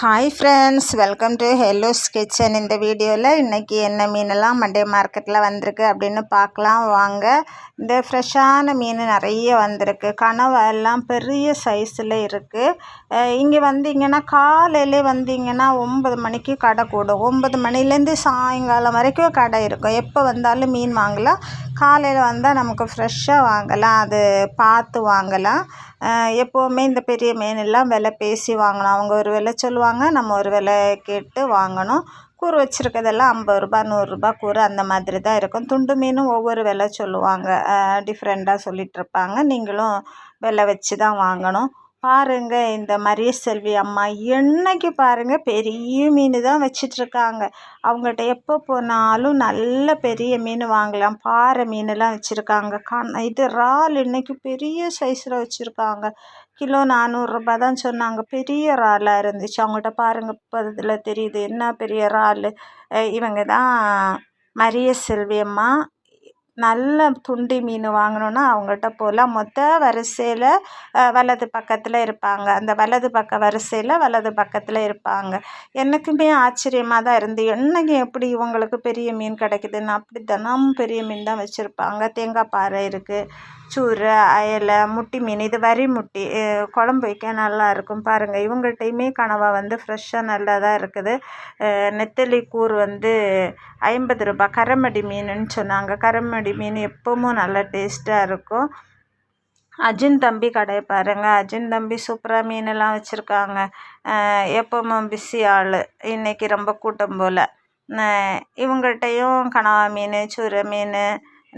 Hi friends welcome to hello's kitchen இந்த வீடியோவில் இன்றைக்கி என்ன மீனெல்லாம் மண்டே மார்க்கெட்டில் வந்திருக்கு அப்படின்னு பார்க்கலாம். வாங்க இந்த ஃப்ரெஷ்ஷான மீன் நிறைய வந்திருக்கு. கனவெல்லாம் பெரிய சைஸில் இருக்குது இங்கே வந்தீங்கன்னா காலையிலே வந்தீங்கன்னா ஒம்பது மணிக்கு கடை கூடும். ஒம்பது மணிலேருந்து சாயங்காலம் வரைக்கும் கடை இருக்கும். எப்போ வந்தாலும் மீன் வாங்கலாம். காலையில் வந்தால் நமக்கு ஃப்ரெஷ்ஷாக வாங்கலாம். அது பார்த்து வாங்கலாம். எப்போவுமே இந்த பெரிய மீனெல்லாம் விலை பேசி வாங்கணும். அவங்க ஒரு விலை சொல்லுவாங்க நம்ம ஒரு விலை கேட்டு வாங்கணும். கூறு வச்சுருக்கதெல்லாம் ஐம்பது ரூபா நூறுரூபா கூறு அந்த மாதிரி தான் இருக்கும். துண்டு மீனும் ஒவ்வொரு விலை சொல்லுவாங்க. டிஃப்ரெண்ட்டாக சொல்லிகிட்ருப்பாங்க நீங்களும் விலை வச்சு தான் வாங்கணும். பாருங்கள் இந்த மரிய செல்வி அம்மா என்னைக்கு பாருங்கள் பெரிய மீன் தான் வச்சிட்ருக்காங்க. அவங்கள்ட்ட எப்போ போனாலும் நல்ல பெரிய மீன் வாங்கலாம் பாறை மீனெல்லாம் வச்சுருக்காங்க. கண் இது இறால் இன்றைக்கி பெரிய சைஸில் வச்சுருக்காங்க. கிலோ நானூறுரூபா தான் சொன்னாங்க. பெரிய இறாலாக இருந்துச்சு. அவங்கள்ட்ட பாருங்கள் இப்போ இதில் தெரியுது என்ன பெரிய இறால். இவங்க தான் மரிய செல்வி அம்மா. நல்ல துண்டி மீன் வாங்கணுன்னா அவங்கள்ட்ட போகலாம் மொத்த வரிசையில் வலது பக்கத்தில் இருப்பாங்க. அந்த வலது பக்க வரிசையில் வலது பக்கத்தில் இருப்பாங்க. எனக்குமே ஆச்சரியமாக தான் இருந்து என்னைக்கு எப்படி இவங்களுக்கு பெரிய மீன் கிடைக்குதுன்னு? அப்படி தினமும் பெரிய மீன் தான் வச்சுருப்பாங்க. தேங்காய் பாறை இருக்குது சூறு அயலை முட்டி மீன் இது வரி முட்டி குழம்பு வைக்க நல்லா இருக்கும் பாருங்கள் இவங்கள்ட்டையுமே கனவா வந்து ஃப்ரெஷ்ஷாக நல்லா தான் இருக்குது நெத்தலி கூர் வந்து ஐம்பது ரூபாய் கரமடி மீனுன்னு சொன்னாங்க. கரமடி மீன் எப்பவும் நல்லா டேஸ்ட்டாக இருக்கும். அஜின் தம்பி கடையை பாருங்கள் அஜின் தம்பி சூப்பராக மீனெல்லாம் வச்சுருக்காங்க. எப்பவும் பிஸி ஆள். இன்றைக்கி ரொம்ப கூட்டம் போல். இவங்கள்ட்டையும் கனவா மீன் சூரை மீன்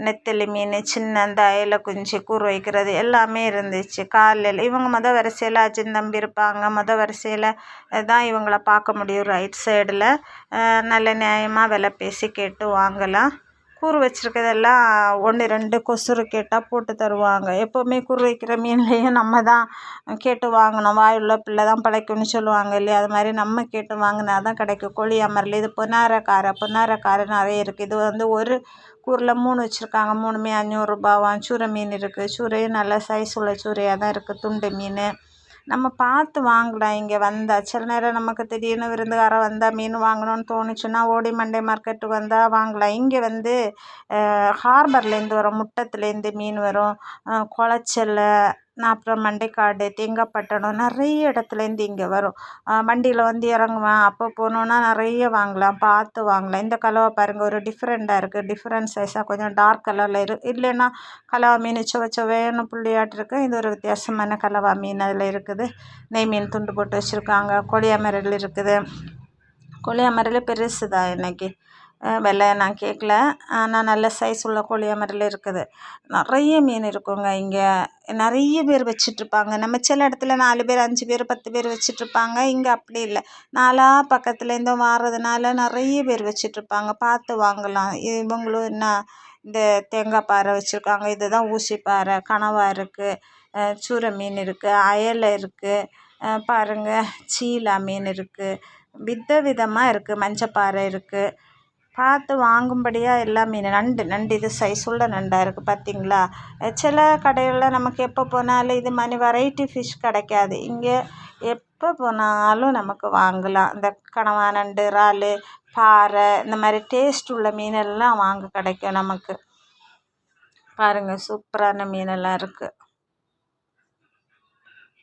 நெத்தலி மீன் சின்ன அந்த அயலை குஞ்சு கூறு வைக்கிறது எல்லாமே இருந்துச்சு. காலையில் இவங்க மொதல் வரிசையில் அஜின் தம்பி இருப்பாங்க. மொதல் வரிசையில் தான் இவங்கள பார்க்க முடியும். ரைட் சைடில் நல்ல நியாயமாக விலை பேசி கேட்டு வாங்கலாம். கூறு வச்சுருக்கதெல்லாம் ஒன்று ரெண்டு கொசுறு கேட்டால் போட்டு தருவாங்க. எப்போவுமே கூறு வைக்கிற மீன்லேயும் நம்ம தான் கேட்டு வாங்கணும். வாயுள்ள பிள்ளை தான் பிழைக்கும்னு சொல்லுவாங்க இல்லையா? அது மாதிரி நம்ம கேட்டு வாங்கினா தான் கிடைக்கும். கோழி அமரில் இது பொன்னாரக்காரை பொன்னாரக்காரை நிறைய இருக்குது இது வந்து ஒரு கூரில் மூணு வச்சுருக்காங்க. மூணுமே அஞ்சூறுரூபாவாம் சூரை மீன் இருக்குது சூரையும் நல்ல சைஸ் உள்ள சூரையாக தான் இருக்குது துண்டு மீன். நம்ம பார்த்து வாங்கலாம் இங்கே வந்தால் சில நேரம் நமக்கு திடீர்னு விருந்துகாரன் வந்தால் மீன் வாங்கணும்னு தோணுச்சுன்னா ஓடி மண்டே மார்க்கெட்டுக்கு வந்தால் வாங்கலாம். இங்கே வந்து ஹார்பர்லேருந்து வரும் முட்டத்துலேருந்து மீன் வரும். குளச்சல்ல அப்புறம் மண்டைக்காடு தேங்காய்பட்டணம் நிறைய இடத்துலேருந்து இங்கே வரும். வண்டியில் வந்து இறங்குவேன். அப்போ போனோன்னா நிறைய வாங்கலாம் பார்த்து வாங்கலாம். இந்த கலவை பாருங்கள் ஒரு டிஃப்ரெண்ட்டாக இருக்குது டிஃப்ரெண்ட் சைஸாக கொஞ்சம் டார்க் கலரில் இரு இல்லைன்னா கலவா மீன் சுவ சுவையான புள்ளியாட்டு இருக்குது இது ஒரு வித்தியாசமான கலவா மீன் அதில் இருக்குது. நெய் மீன் துண்டு போட்டு வச்சுருக்காங்க. கொடியாமரல் இருக்குது. கொடியாமரல் பெருசு தான் இன்றைக்கி விலை நான் கேட்கல ஆனால் நல்ல சைஸ் உள்ள கோழியாமரில் இருக்குது. நிறைய மீன் இருக்குங்க இங்கே. நிறைய பேர் வச்சிட்ருப்பாங்க. நம்ம சில இடத்துல நாலு பேர் அஞ்சு பேர் பத்து பேர் வச்சிட்ருப்பாங்க. இங்கே அப்படி இல்லை. நாலா பக்கத்துலேருந்து வாரதுனால நிறைய பேர் வச்சிட்ருப்பாங்க. பார்த்து வாங்கலாம். இவங்களும் என்ன இந்த தேங்காய் பாறை வச்சுருக்காங்க. இதுதான் ஊசி பாறை கனவா இருக்குது சூரை மீன் இருக்குது அயலை இருக்குது பாருங்கள் சீலா மீன் இருக்குது வித விதமாக இருக்குது மஞ்சப்பாறை இருக்குது பார்த்து வாங்கும்படியாக எல்லா மீன் நண்டு நண்டு இது சைஸ் உள்ள நண்டாக இருக்குது பார்த்தீங்களா சில கடைகளில் நமக்கு எப்போ போனாலும் இது மாதிரி வெரைட்டி ஃபிஷ் கிடைக்காது. இங்கே எப்போ போனாலும் நமக்கு வாங்கலாம். இந்த கனவா நண்டு இறால் பாறை இந்த மாதிரி டேஸ்ட் உள்ள மீனெல்லாம் வாங்க கிடைக்கும் நமக்கு. பாருங்கள் சூப்பரான மீனெல்லாம் இருக்குது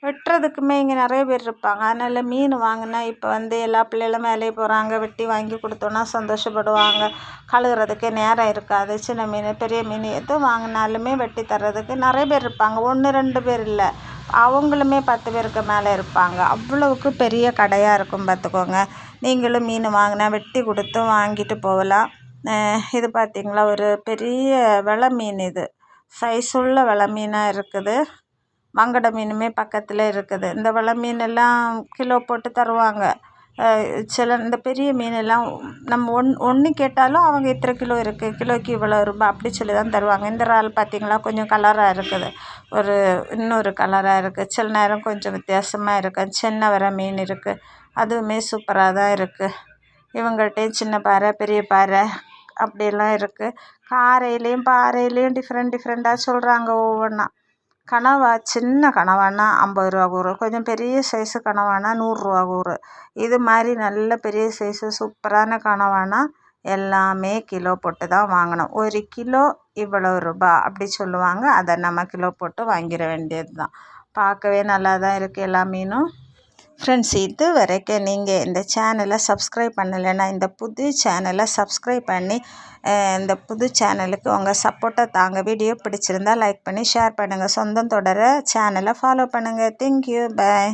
வெட்டுறதுக்குமே இங்கே நிறைய பேர் இருப்பாங்க. அதனால் மீன் வாங்கினா இப்போ வந்து எல்லா பிள்ளைகளும் வேலைக்கு போகிறாங்க வெட்டி வாங்கி கொடுத்தோன்னா சந்தோஷப்படுவாங்க. கழுவுறதுக்கு நேரம் இருக்காது. சின்ன மீன் பெரிய மீன் எது வாங்கினாலுமே வெட்டி தர்றதுக்கு நிறைய பேர் இருப்பாங்க. ஒன்று ரெண்டு பேர் இல்லை. அவங்களுமே பத்து பேருக்கு மேலே இருப்பாங்க. அவ்வளவுக்கு பெரிய கடையாக இருக்கும் பார்த்துக்கோங்க. நீங்களும் மீன் வாங்கினா வெட்டி கொடுத்து வாங்கிட்டு போகலாம். இது பார்த்திங்களா? ஒரு பெரிய வெலை மீன் இது. சைஸ் உள்ள வெலை மீனாக இருக்குது. மங்கட மீனுமே பக்கத்தில் இருக்குது. இந்த வலை மீனெல்லாம் கிலோ போட்டு தருவாங்க. சில இந்த பெரிய மீனெல்லாம் நம்ம ஒன் ஒன்று கேட்டாலும் அவங்க இத்தனை கிலோ இருக்குது கிலோக்கு இவ்வளோ ரூபாய் அப்படி சொல்லி தான் தருவாங்க. இந்த இறால் பார்த்திங்களா கொஞ்சம் கலராக இருக்குது. ஒரு இன்னொரு கலராக இருக்குது சில நேரம் கொஞ்சம் வித்தியாசமாக இருக்குது சின்ன வர மீன் இருக்குது அதுவுமே சூப்பராக தான் இருக்குது இவங்கள்ட்டையும் சின்ன பாறை பெரிய பாறை அப்படியெல்லாம் இருக்குது காரையிலையும் பாறையிலையும் டிஃப்ரெண்ட் டிஃப்ரெண்ட்டாக சொல்கிறாங்க ஒவ்வொன்றா கனவா சின்ன கனவானா ஐம்பது ரூபா கூறு. கொஞ்சம் பெரிய சைஸு கனவானா நூறுரூவா கூறு. இது மாதிரி நல்ல பெரிய சைஸு சூப்பரான கனவானா எல்லாமே கிலோ போட்டு தான் வாங்கணும். ஒரு கிலோ இவ்வளோ ரூபா அப்படி சொல்லுவாங்க. அதை நம்ம கிலோ போட்டு வாங்கிட வேண்டியது தான் பார்க்கவே நல்லா தான் இருக்குது எல்லா மீனும். ஃப்ரெண்ட்ஸ் இது வரைக்கும் நீங்கள் இந்த சேனலை சப்ஸ்கிரைப் பண்ணலைன்னா இந்த புது சேனலை சப்ஸ்கிரைப் பண்ணி இந்த புது சேனலுக்கு உங்கள் சப்போர்ட்டை தாங்க. வீடியோ பிடிச்சிருந்தா லைக் பண்ணி ஷேர் பண்ணுங்கள் சொந்தம் தொடர சேனலை ஃபாலோ பண்ணுங்கள் தேங்க்யூ பாய்